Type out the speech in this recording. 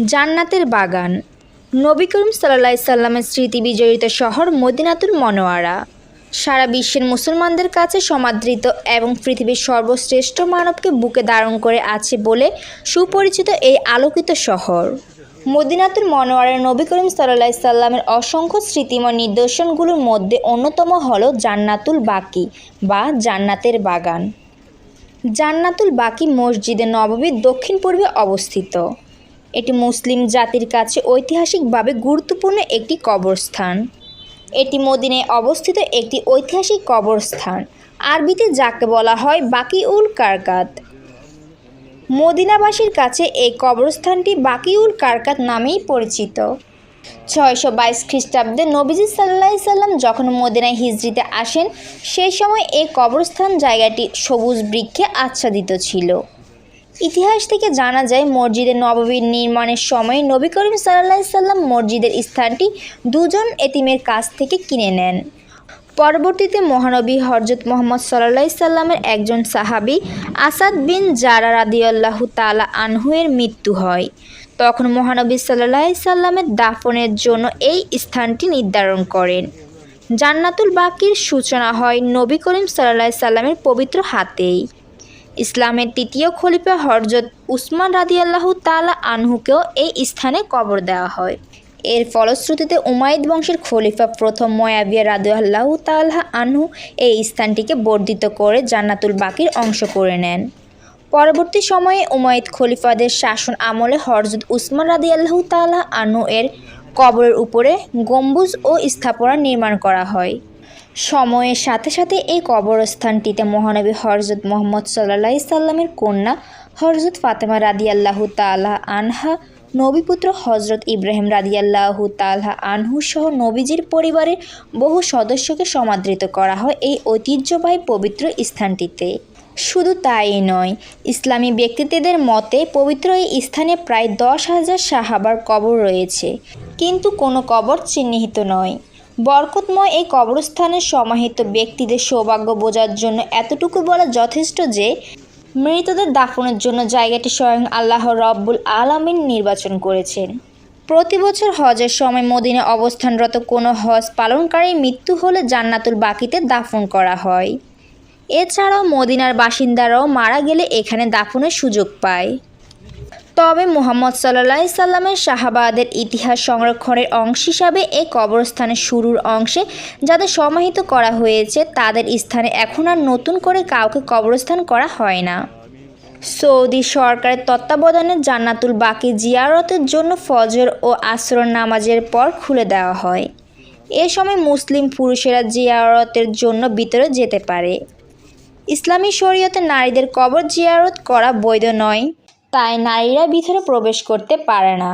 জান্নাতের বাগান। নবী করিম সাল্লাহ সাল্লামের স্মৃতি বিজড়িত শহর মদিনাতুল মনোয়ারা। সারা বিশ্বের মুসলমানদের কাছে সমাদৃত এবং পৃথিবীর সর্বশ্রেষ্ঠ মানবকে বুকে ধারণ করে আছে বলে সুপরিচিত এই আলোকিত শহর। মদিনাতুল মনোয়ারার নবী করিম সাল্লাহ সাল্লামের অসংখ্য স্মৃতিময় নিদর্শনগুলোর মধ্যে অন্যতম হল জান্নাতুল বাকি বা জান্নাতের বাগান। জান্নাতুল বাকি মসজিদে নববীর দক্ষিণ পূর্বে অবস্থিত। এটি মুসলিম জাতির কাছে ঐতিহাসিকভাবে গুরুত্বপূর্ণ একটি কবরস্থান। এটি মদিনায় অবস্থিত একটি ঐতিহাসিক কবরস্থান। আরবিতে যাকে বলা হয় বাকিউল কারকাত। মদিনাবাসীর কাছে এই কবরস্থানটি বাকিউল কারকাত নামেই পরিচিত। ছয়শো বাইশ খ্রিস্টাব্দে নবীজি সাল্লাহ সাল্লাম যখন মদিনায় হিজরিতে আসেন, সেই সময় এই কবরস্থান জায়গাটি সবুজ বৃক্ষে আচ্ছাদিত ছিল। ইতিহাস থেকে জানা যায়, মসজিদের নববীর নির্মাণের সময় নবী করিম সাল্লাহ সাল্লাম মসজিদের স্থানটি দুজন এতিমের কাছ থেকে কিনে নেন। পরবর্তীতে মহানবী হরজত মোহাম্মদ সাল্লাহ সাল্লামের একজন সাহাবি আসাদ বিন জারা রাদিয়াল্লাহু তালা আনহুয়ের মৃত্যু হয়। তখন মহানবী সাল্লাহ সাল্লামের দাফনের জন্য এই স্থানটি নির্ধারণ করেন। জান্নাতুল বাকির সূচনা হয় নবী করিম সাল্লাহ সাল্লামের পবিত্র হাতেই। ইসলামের তৃতীয় খলিফা হরজত উসমান রাদিয়াল্লাহু তালা আনহুকেও এই স্থানে কবর দেওয়া হয়। এর ফলশ্রুতিতে উমাইদ বংশের খলিফা প্রথম ময়াবিয়া রাদিয়াল্লাহু তাল্লাহ আনহু এই স্থানটিকে বর্ধিত করে জান্নাতুল বাকির অংশ করে নেন। পরবর্তী সময়ে উমাইদ খলিফাদের শাসন আমলে হরজত উসমান রাদিয়াল্লাহু তাল্লাহ আনহু এর কবরের উপরে গম্বুজ ও স্থাপনা নির্মাণ করা হয়। সময়ের সাথে সাথে এই কবরস্থানটিতে মহানবী হরজত মোহাম্মদ সাল্লাহ সাল্লামের কন্যা হরজত ফাতেমা রাদিয়াল্লাহু তাল্লাহ আনহা, নবীপুত্র হজরত ইব্রাহিম রাদিয়াল্লাহু তাল্লাহ আনহু সহ নবীজির পরিবারের বহু সদস্যকে সমাদৃত করা হয় এই ঐতিহ্যবাহী পবিত্র স্থানটিতে। শুধু তাই নয়, ইসলামী ব্যক্তিত্বদের মতে পবিত্র এই স্থানে প্রায় দশ হাজার সাহাবার কবর রয়েছে। কিন্তু কোনো কবর চিহ্নিত নয়। বরকতময় এই কবরস্থানে সমাহিত ব্যক্তিদের সৌভাগ্য বোঝার জন্য এতটুকু বলা যথেষ্ট যে মৃতদের দাফনের জন্য জায়গাটি স্বয়ং আল্লাহ রব্বুল আলামিন নির্বাচন করেছেন। প্রতি বছর হজের সময় মদিনে অবস্থানরত কোনো হজ পালনকারীর মৃত্যু হলে জান্নাতুল বাকিতে দাফন করা হয়। এছাড়াও মদিনার বাসিন্দারাও মারা গেলে এখানে দাফনের সুযোগ পায়। তবে মোহাম্মদ সাল্লাহ সাল্লামের শাহাবাদের ইতিহাস সংরক্ষণের অংশ হিসাবে এই কবরস্থানের শুরুর অংশে যাদের সমাহিত করা হয়েছে, তাদের স্থানে এখন আর নতুন করে কাউকে কবরস্থান করা হয় না। সৌদি সরকারের তত্ত্বাবধানে জান্নাতুল বাকি জিয়ারতের জন্য ফজর ও আসর নামাজের পর খুলে দেওয়া হয়। এ সময় মুসলিম পুরুষেরা জিয়ারতের জন্য ভিতরে যেতে পারে। ইসলামী শরীয়তে নারীদের কবর জিয়ারত করা বৈধ নয়। তাই নারীরা ভিতরে প্রবেশ করতে পারে না।